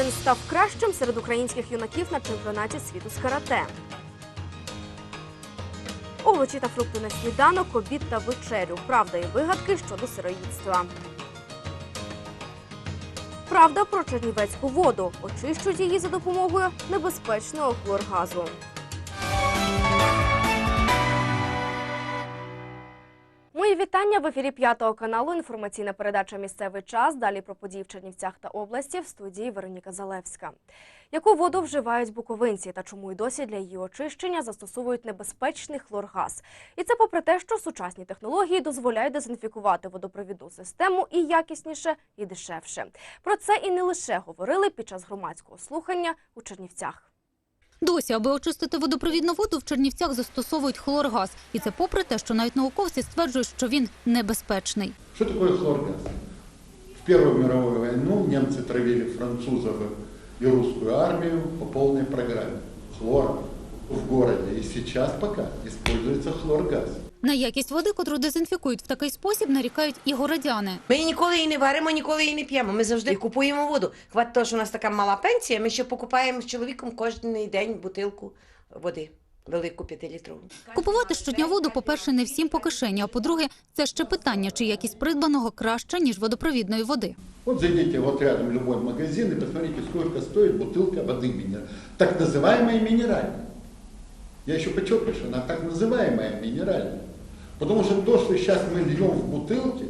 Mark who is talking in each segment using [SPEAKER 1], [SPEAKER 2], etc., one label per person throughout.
[SPEAKER 1] Чернівчанин став кращим серед українських юнаків на чемпіонаті світу з карате. Овочі та фрукти на сніданок, обід та вечерю. Правда і вигадки щодо сироїдства. Правда про чернівецьку воду. Очищують її за допомогою небезпечного хлоргазу. Вітання в ефірі п'ятого каналу. Інформаційна передача Місцевий час. Далі про події в Чернівцях та області в студії Вероніка Залевська. Яку воду вживають буковинці та чому й досі для її очищення застосовують небезпечний хлоргаз? І це попри те, що сучасні технології дозволяють дезінфікувати водопровідну систему і якісніше, і дешевше. Про це і не лише говорили під час громадського слухання у Чернівцях.
[SPEAKER 2] Досі, аби очистити водопровідну воду, в Чернівцях застосовують хлоргаз. І це попри те, що навіть науковці стверджують, що він небезпечний.
[SPEAKER 3] Що такое хлоргаз? В Першу мировую войну німці травили французів і русську армію по повній програмі. Хлор в городе І сейчас пока используется хлоргаз.
[SPEAKER 2] На якість води, котру дезінфікують в такий спосіб, нарікають і городяни.
[SPEAKER 4] Ми ніколи її не варимо, ніколи її не п'ємо. Ми завжди купуємо воду. Хватить того, що у нас така мала пенсія, ми ще покупаємо з чоловіком кожен день бутилку води, велику п'ятилітрову.
[SPEAKER 2] Купувати щодня воду, по-перше, не всім по кишені, а по-друге, це ще питання, чи якість придбаного краща, ніж водопровідної води.
[SPEAKER 3] Вот зайдите вот рядом в любой магазин и посмотрите, сколько стоит бутылка воды минеральной. Так называемая минеральная. Я еще подчеркиваю, что она так называемая минеральная. Потому что то, что сейчас мы льем в бутылки,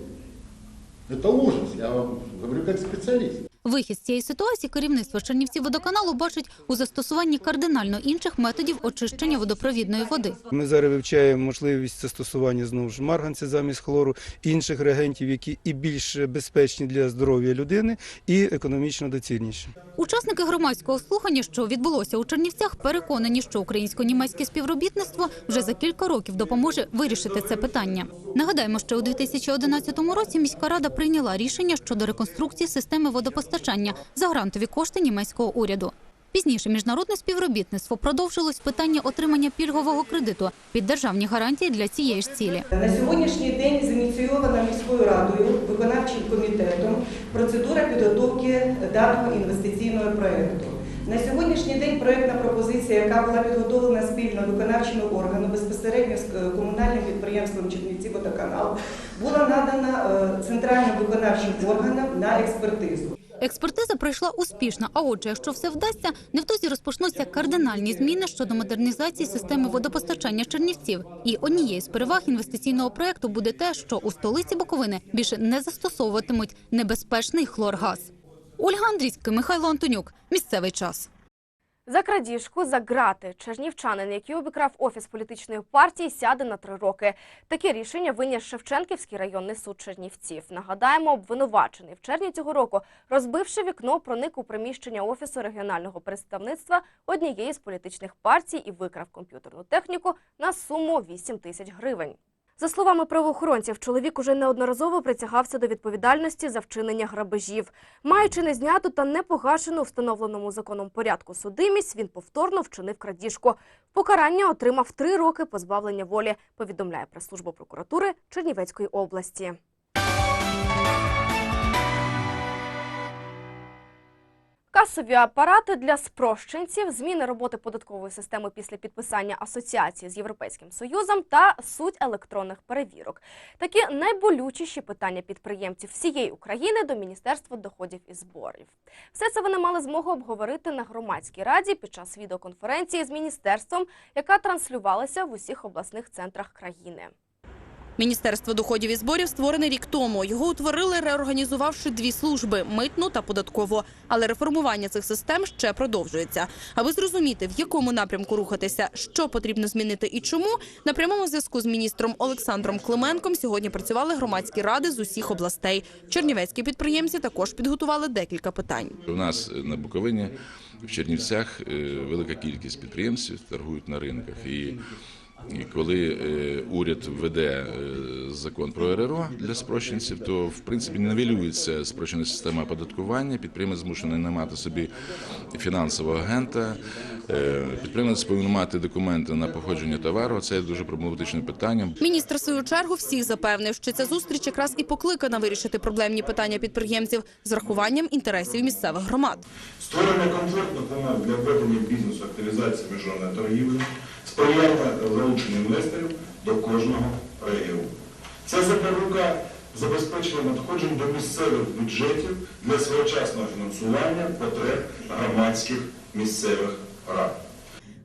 [SPEAKER 3] это ужас, я вам говорю как специалист.
[SPEAKER 2] Вихід з цієї ситуації керівництво Чернівців водоканалу бачить у застосуванні кардинально інших методів очищення водопровідної води.
[SPEAKER 5] Ми зараз вивчаємо можливість застосування знову ж марганця замість хлору, інших реагентів, які і більш безпечні для здоров'я людини, і економічно доцільніші.
[SPEAKER 2] Учасники громадського слухання, що відбулося у Чернівцях, переконані, що українсько-німецьке співробітництво вже за кілька років допоможе вирішити це питання. Нагадаємо, що у 2011 році міська рада прийняла рішення щодо реконструкції системи водопостачання за грантові кошти німецького уряду. Пізніше міжнародне співробітництво продовжилось питання отримання пільгового кредиту під державні гарантії для цієї ж цілі.
[SPEAKER 6] На сьогоднішній день зініційована міською радою, виконавчим комітетом процедура підготовки даного інвестиційного проєкту. На сьогоднішній день проєктна пропозиція, яка була підготовлена спільно виконавчими органами безпосередньо з е, комунальним підприємством Чернівці водоканал, була надана е, центральним виконавчим органам на експертизу.
[SPEAKER 2] Експертиза пройшла успішно. А отже, якщо все вдасться, невдовзі розпочнуться кардинальні зміни щодо модернізації системи водопостачання Чернівців. І однією з переваг інвестиційного проекту буде те, що у столиці Буковини більше не застосовуватимуть небезпечний хлоргаз. Ольга Андрійська, Михайло Антонюк. Місцевий час.
[SPEAKER 1] За крадіжку за грати чернівчанин, який обікрав офіс політичної партії, сяде на три роки. Таке рішення виніс Шевченківський районний суд Чернівців. Нагадаємо, обвинувачений в червні цього року, розбивши вікно, проник у приміщення офісу регіонального представництва однієї з політичних партій і викрав комп'ютерну техніку на суму 8 тисяч гривень. За словами правоохоронців, чоловік уже неодноразово притягався до відповідальності за вчинення грабежів. Маючи незняту та непогашену встановленому законом порядку судимість, він повторно вчинив крадіжку. Покарання отримав три роки позбавлення волі, повідомляє прес-служба прокуратури Чернівецької області. Касові апарати для спрощенців, зміни роботи податкової системи після підписання асоціації з Європейським Союзом та суть електронних перевірок. Такі найболючіші питання підприємців всієї України до Міністерства доходів і зборів. Все це вони мали змогу обговорити на громадській раді під час відеоконференції з міністерством, яка транслювалася в усіх обласних центрах країни.
[SPEAKER 7] Міністерство доходів і зборів створене рік тому. Його утворили, реорганізувавши дві служби митну та податкову. Але реформування цих систем ще продовжується. Аби зрозуміти, в якому напрямку рухатися, що потрібно змінити і чому, на прямому зв'язку з міністром Олександром Клименком сьогодні працювали громадські ради з усіх областей. Чернівецькі підприємці також підготували декілька питань.
[SPEAKER 8] У нас на Буковині в Чернівцях е, велика кількість підприємців торгують на ринках. І коли е, уряд введе е, закон про РРО для спрощенців, то в принципі нівелюється спрощена система оподаткування. Підприємець змушений наймати собі фінансового агента, Е, Підприємець повинен мати документи на походження товару. Це є дуже проблематичне питання.
[SPEAKER 7] Міністр в свою чергу всіх запевнив, що ця зустріч якраз і покликана вирішити проблемні питання підприємців з рахуванням інтересів місцевих громад.
[SPEAKER 9] Створення умов для ведення бізнесу, активізації міжнародної торгівлі, сприяння залученню інвесторів до кожного регіону. Це запорука забезпечує надходжень до місцевих бюджетів для своєчасного фінансування потреб громадських місцевих рад.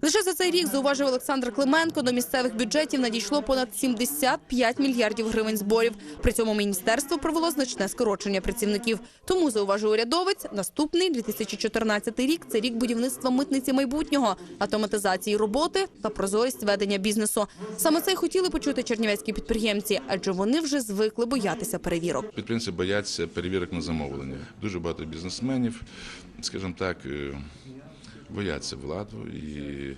[SPEAKER 7] Лише за цей рік, зауважив Олександр Клименко, до місцевих бюджетів надійшло понад 75 мільярдів гривень зборів. При цьому міністерство провело значне скорочення працівників. Тому, зауважив урядовець, наступний 2014 рік – це рік будівництва митниці майбутнього, автоматизації роботи та прозорість ведення бізнесу. Саме це й хотіли почути чернівецькі підприємці, адже вони вже звикли боятися перевірок.
[SPEAKER 8] Підприємці бояться перевірок на замовлення. Дуже багато бізнесменів, скажімо так, е, бояться владу і.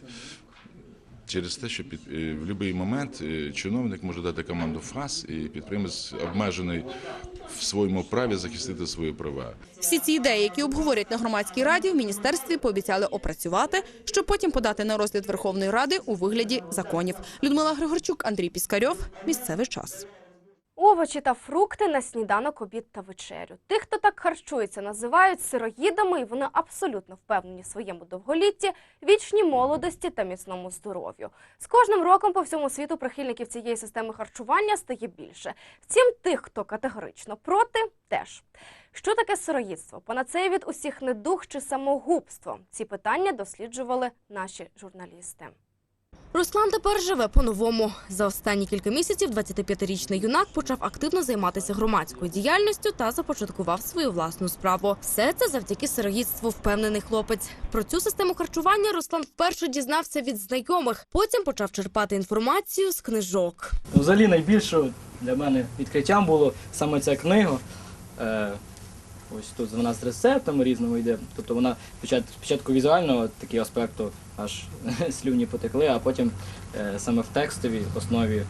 [SPEAKER 8] Через те, що під, е, в будь-який момент е, чиновник може дати команду ФАС, і підприємець обмежений в своєму праві захистити свої права.
[SPEAKER 7] Всі ці ідеї, які обговорять на громадській раді, в міністерстві пообіцяли опрацювати, щоб потім подати на розгляд Верховної Ради у вигляді законів. Людмила Григорчук, Андрій Піскарьов. Місцевий час.
[SPEAKER 1] Овочі та фрукти на сніданок, обід та вечерю. Тих, хто так харчується, називають сироїдами, і вони абсолютно впевнені в своєму довголітті, вічній молодості та міцному здоров'ю. З кожним роком по всьому світу прихильників цієї системи харчування стає більше. Втім, тих, хто категорично проти, теж. Що таке сироїдство? Панацея від усіх недуг чи самогубство? Ці питання досліджували наші журналісти. Руслан тепер живе по-новому. За останні кілька місяців 25-річний юнак почав активно займатися громадською діяльністю та започаткував свою власну справу. Все це завдяки сироїдству, впевнений хлопець. Про цю систему харчування Руслан вперше дізнався від знайомих. Потім почав черпати інформацію з книжок.
[SPEAKER 10] Взагалі найбільше для мене відкриттям було саме ця книга. Е, ось тут вона з рецептами різними йде. Тобто вона спочатку, спочатку візуально такий аспекту аж слюні потекли, а потім е, саме в текстовій основі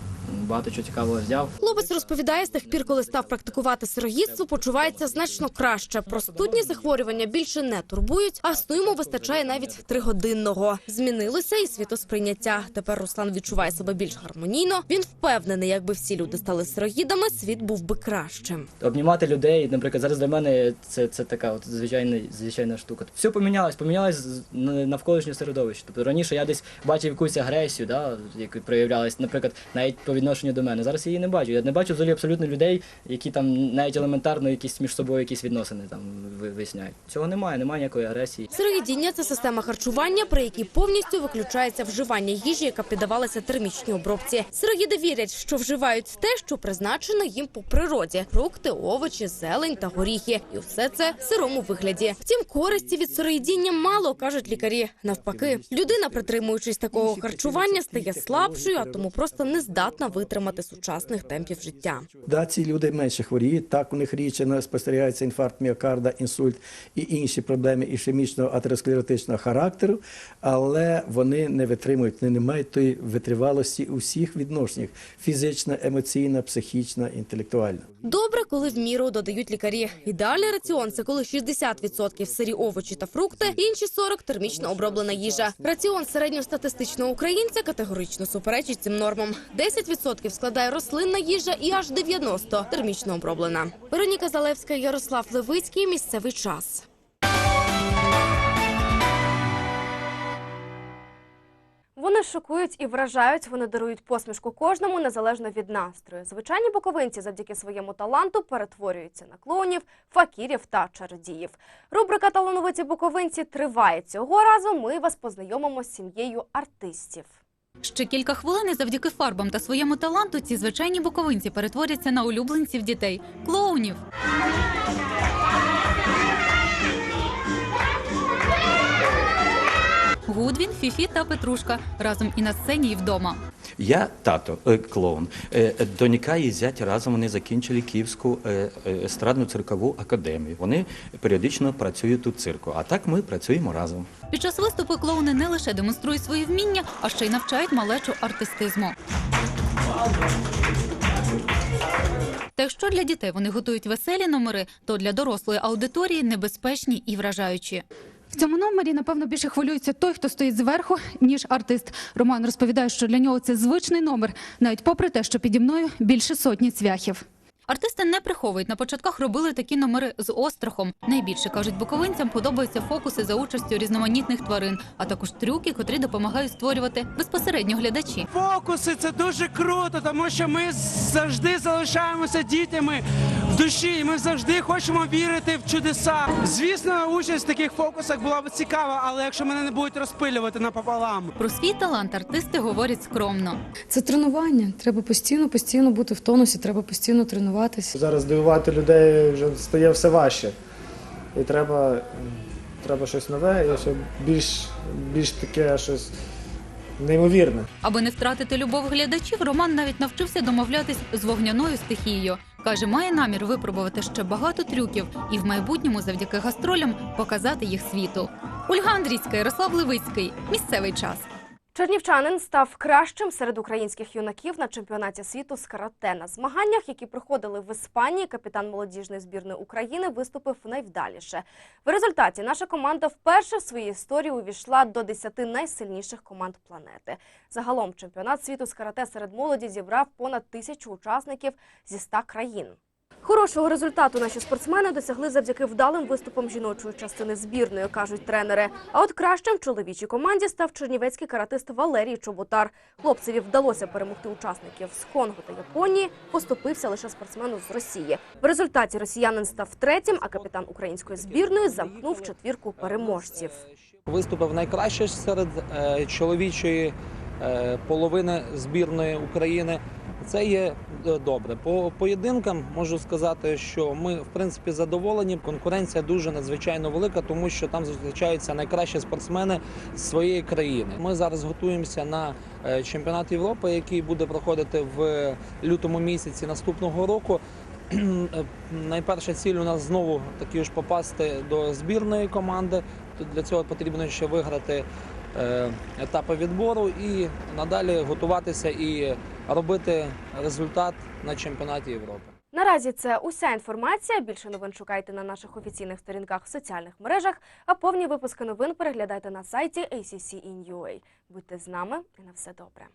[SPEAKER 10] багато чого цікавого взяв.
[SPEAKER 1] Хлопець розповідає, з тих пір, коли став практикувати сироїдство, почувається значно краще. Простудні захворювання більше не турбують, а сну йому вистачає навіть тригодинного. Змінилося і світосприйняття. Тепер Руслан відчуває себе більш гармонійно. Він впевнений, якби всі люди стали сироїдами, світ був би кращим.
[SPEAKER 10] Обнімати людей, наприклад, зараз для мене це, це така от звичайна, звичайна штука. Все помінялось, помінялось навколишнє середовище. Тобто раніше я десь бачив якусь агресію, да, яка проявлялась, наприклад, навіть по відношенню до мене. Зараз я її не бачу. Я не бачу взагалі абсолютно людей, які там навіть елементарно якісь між собою якісь відносини там виясняють. Цього немає, немає ніякої агресії.
[SPEAKER 1] Сироїдіння – це система харчування, при якій повністю виключається вживання їжі, яка піддавалася термічній обробці. Сироїди вірять, що вживають те, що призначено їм по природі: фрукти, овочі, зелень та горіхи. І все це в сирому вигляді. Втім, користі від сироїдіння мало кажуть лікарі. Навпаки, людина, притримуючись такого харчування, стає слабшою, а тому просто не здатна витримати сучасних темпів життя.
[SPEAKER 11] Да, ці люди менше хворіють, так у них не спостерігається інфаркт міокарда, інсульт і інші проблеми ішемічного атеросклеротичного характеру, але вони не витримують, вони не мають тої витривалості у всіх відношеннях: фізична, емоційна, психічна, інтелектуальна.
[SPEAKER 1] Добре, коли в міру додають лікарі. Ідеальний раціон це коли 60% сирі овочі та фрукти, інші 40% термічно оброблена їжа. Раціон середньостатистичного українця категорично суперечить цим нормам. 10% складає рослинна їжа і аж 90% термічно оброблена. Вероніка Залевська, Ярослав Левицький. Місцевий час. Вони шокують і вражають. Вони дарують посмішку кожному незалежно від настрою. Звичайні буковинці завдяки своєму таланту перетворюються на клоунів, факірів та чародіїв. Рубрика Талановиті буковинці триває цього разу. Ми вас познайомимо з сім'єю артистів.
[SPEAKER 2] Ще кілька хвилин завдяки фарбам та своєму таланту ці звичайні буковинці перетворяться на улюбленців дітей клоунів. Гудвін, Фіфі та Петрушка разом і на сцені, і вдома.
[SPEAKER 12] Я тато е, клоун. Е, е, Донька і зять разом вони закінчили Київську естрадну циркову академію. Вони періодично працюють у цирку. А так ми працюємо разом.
[SPEAKER 2] Під час виступу клоуни не лише демонструють свої вміння, а ще й навчають малечу артистизму. Та якщо для дітей вони готують веселі номери, то для дорослої аудиторії небезпечні і вражаючі. В цьому номері, напевно, більше хвилюється той, хто стоїть зверху, ніж артист. Роман розповідає, що для нього це звичний номер, навіть попри те, що піді мною більше сотні цвяхів. Артисти не приховують. На початках робили такі номери з острахом. Найбільше кажуть буковинцям подобаються фокуси за участю різноманітних тварин, а також трюки, котрі допомагають створювати безпосередньо глядачі.
[SPEAKER 13] Фокуси це дуже круто, тому що ми завжди залишаємося дітями душі, і ми завжди хочемо вірити в чудеса. Звісно, участь в таких фокусах була б цікава, але якщо мене не будуть розпилювати напополам.
[SPEAKER 2] Про свій талант артисти говорять скромно.
[SPEAKER 14] Це тренування. Треба постійно, постійно бути в тонусі, треба постійно тренуватися.
[SPEAKER 13] Зараз дивувати людей вже стає все важче. І треба, треба щось нове, і ще більш, більш таке щось неймовірне.
[SPEAKER 2] Аби не втратити любов глядачів, Роман навіть навчився домовлятись з вогняною стихією. Каже, має намір випробувати ще багато трюків і в майбутньому, завдяки гастролям, показати їх світу. Ольга Андрійська, Ярослав Левицький. Місцевий час.
[SPEAKER 1] Чернівчанин став кращим серед українських юнаків на чемпіонаті світу з карате. На змаганнях, які проходили в Іспанії, капітан молодіжної збірної України виступив найвдаліше. В результаті наша команда вперше в своїй історії увійшла до 10 найсильніших команд планети. Загалом чемпіонат світу з карате серед молоді зібрав понад тисячу учасників зі 100 країн. Хорошого результату наші спортсмени досягли завдяки вдалим виступам жіночої частини збірної, кажуть тренери. А от кращим в чоловічій команді став чернівецький каратист Валерій Чоботар. Хлопцеві вдалося перемогти учасників з Конго та Японії. Поступився лише спортсмену з Росії. В результаті росіянин став третім, а капітан української збірної замкнув четвірку переможців.
[SPEAKER 15] Виступив найкраще серед е, чоловічої е, половини збірної України. Це є е, добре. По поєдинкам можу сказати, що ми в принципі задоволені. Конкуренція дуже надзвичайно велика, тому що там зустрічаються найкращі спортсмени своєї країни. Ми зараз готуємося на е, чемпіонат Європи, який буде проходити в лютому місяці наступного року. Е, Найперша ціль у нас знову таки ж попасти до збірної команди. Для цього потрібно ще виграти е, етапи відбору і надалі готуватися і робити результат на чемпіонаті Європи.
[SPEAKER 1] Наразі це уся інформація. Більше новин шукайте на наших офіційних сторінках в соціальних мережах, а повні випуски новин переглядайте на сайті ACC in UA. Будьте з нами і на все добре.